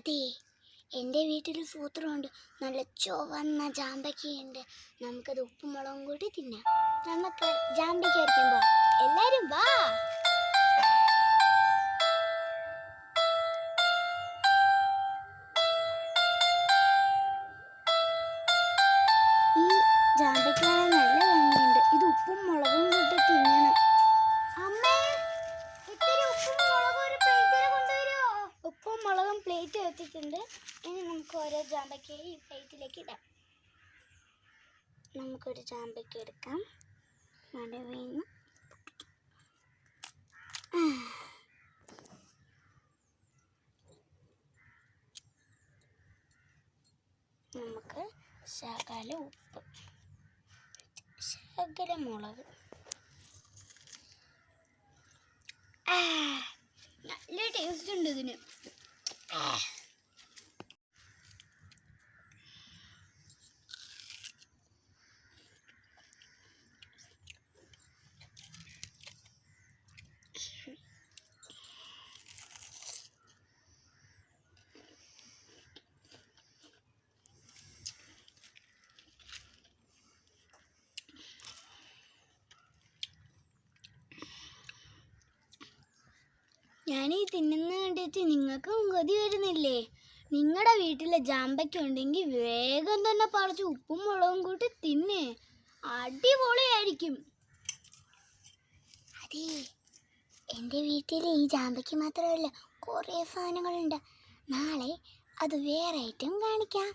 അതെ എന്റെ വീട്ടിൽ സൂത്രമുണ്ട്. നല്ല ചുവന്ന ജാമ്പയ്ക്കയുണ്ട്. നമുക്കത് ഉപ്പും മുളകും കൂടി തിന്നാം. നമുക്ക് ജാമ്പയ്ക്ക കഴിക്കുമ്പോൾ എല്ലാവരും പ്ലേറ്റ് വെച്ചിട്ടുണ്ട്. ഇനി നമുക്ക് ഓരോ ജാമ്പയ്ക്കയും ഈ പ്ലേറ്റിലേക്ക് ഇടാം. നമുക്കൊരു ജാമ്പയ്ക്ക എടുക്കാം. നടുവീന്ന്. നമുക്ക് ശകല ഉപ്പ് ശകല മുളക്. നല്ല ടേസ്റ്റ് ഉണ്ട് ഇതിന്. ഞാൻ ഈ തിന്നുന്ന കണ്ടിട്ട് നിങ്ങൾക്കും കൊതി വരുന്നില്ലേ? നിങ്ങളുടെ വീട്ടിലെ ജാമ്പയ്ക്ക ഉണ്ടെങ്കിൽ വേഗം തന്നെ പറിച്ച് ഉപ്പും മുളകും കൂട്ടി തിന്നേ. അടിപൊളിയായിരിക്കും. അതെ എന്റെ വീട്ടിൽ ഈ ജാമ്പയ്ക്ക് മാത്രമല്ല കുറേ സാധനങ്ങളുണ്ട്. നാളെ അത് വേറെ ഐറ്റം കാണിക്കാം.